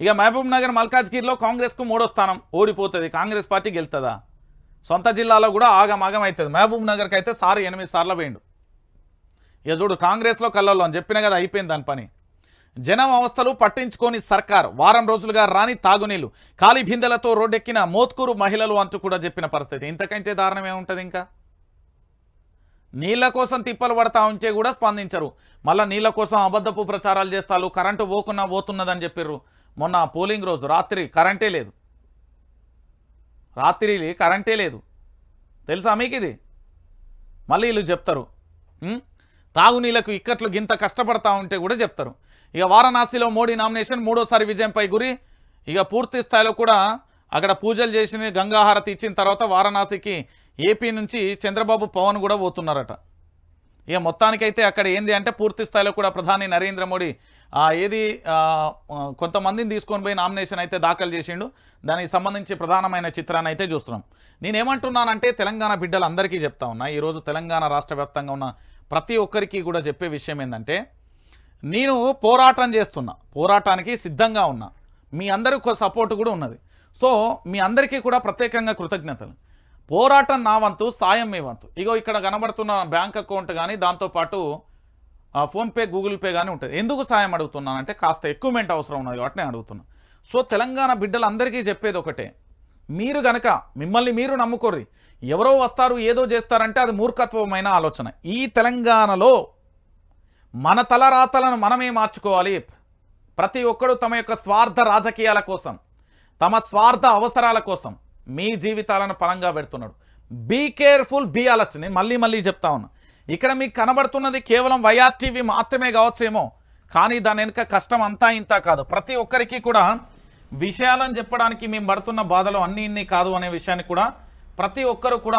ఇక మహబూబ్ నగర్ మల్కాజ్గిరిలో కాంగ్రెస్కు మూడో స్థానం ఓడిపోతుంది. కాంగ్రెస్ పార్టీ గెలుతుందా? సొంత జిల్లాలో కూడా ఆగమాగం అవుతుంది. మహబూబ్ నగర్కి అయితే సార్ ఎనిమిది సార్లు పోయిండు. ఇక చూడు కాంగ్రెస్లో కళ్ళల్లో అని చెప్పిన కదా అయిపోయింది దాని పని. జనం అవస్థలు పట్టించుకొని సర్కార్ వారం రోజులుగా రాని తాగునీళ్ళు ఖాళీ భిందెలతో రోడ్డెక్కిన మోత్కూరు మహిళలు అంటూ కూడా చెప్పిన పరిస్థితి. ఇంతకంటే దారుణం ఏముంటుంది ఇంకా? నీళ్ళ కోసం తిప్పలు పడతా ఉంటే కూడా స్పందించరు. మళ్ళీ నీళ్ళ కోసం అబద్ధపు ప్రచారాలు చేస్తారు. కరెంటు పోకున్నా పోతున్నదని చెప్పిర్రు. మొన్న పోలింగ్ రోజు రాత్రి కరెంటే లేదు. రాత్రి కరెంటే లేదు. తెలుసా మీకు ఇది మళ్ళీ వీళ్ళు చెప్తారు. తాగునీళ్ళకు ఇక్కట్లు గింత కష్టపడతా ఉంటే కూడా చెప్తారు. ఇక వారణాసిలో మోడీ నామినేషన్ మూడోసారి విజయంపై గురి. ఇక పూర్తి స్థాయిలో కూడా అక్కడ పూజలు చేసిన గంగాహారతి ఇచ్చిన తర్వాత వారణాసికి ఏపీ నుంచి చంద్రబాబు పవన్ కూడా పోతున్నారట. ఇక మొత్తానికైతే అక్కడ ఏంది అంటే పూర్తి స్థాయిలో కూడా ప్రధాని నరేంద్ర మోడీ ఏది కొంతమందిని తీసుకొని పోయి నామినేషన్ అయితే దాఖలు చేసిండు. దానికి సంబంధించి ప్రధానమైన చిత్రాన్ని అయితే చూస్తున్నాం. నేనేమంటున్నానంటే తెలంగాణ బిడ్డలు అందరికీ చెప్తా ఉన్నా ఈరోజు తెలంగాణ రాష్ట్ర వ్యాప్తంగా ఉన్న ప్రతి ఒక్కరికి కూడా చెప్పే విషయం ఏంటంటే నేను పోరాటం చేస్తున్నా పోరాటానికి సిద్ధంగా ఉన్నా. మీ అందరికి సపోర్ట్ కూడా ఉన్నది. సో మీ అందరికీ కూడా ప్రత్యేకంగా కృతజ్ఞతలు. పోరాటం నా వంతు సాయం మీ వంతు. ఇగో ఇక్కడ కనబడుతున్న బ్యాంక్ అకౌంట్ కానీ దాంతోపాటు ఫోన్పే గూగుల్ పే కానీ ఉంటుంది. ఎందుకు సాయం అడుగుతున్నానంటే కాస్త ఎక్విప్మెంట్ అవసరం ఉన్నది కాబట్టి నేను అడుగుతున్నా. సో తెలంగాణ బిడ్డలందరికీ చెప్పేది ఒకటే. మీరు గనక మిమ్మల్ని మీరు నమ్ముకోర్రి. ఎవరో వస్తారు ఏదో చేస్తారంటే అది మూర్ఖత్వమైన ఆలోచన. ఈ తెలంగాణలో మన తలరాతలను మనమే మార్చుకోవాలి. ప్రతి ఒక్కరూ తమ యొక్క స్వార్థ రాజకీయాల కోసం తమ స్వార్థ అవసరాల కోసం మీ జీవితాలను పరంగా పెడుతున్నాడు. బీ కేర్ఫుల్ బీ అలర్ట్ నేను మళ్ళీ మళ్ళీ చెప్తా ఉన్నా. ఇక్కడ మీకు కనబడుతున్నది కేవలం వైఆర్టీవీ మాత్రమే కావచ్చేమో. కానీ దాని వెనుక కష్టం అంతా ఇంత కాదు. ప్రతి ఒక్కరికి కూడా విషయాలను చెప్పడానికి మేము పడుతున్న బాధలు అన్ని ఇన్ని కాదు అనే విషయాన్ని కూడా ప్రతి ఒక్కరు కూడా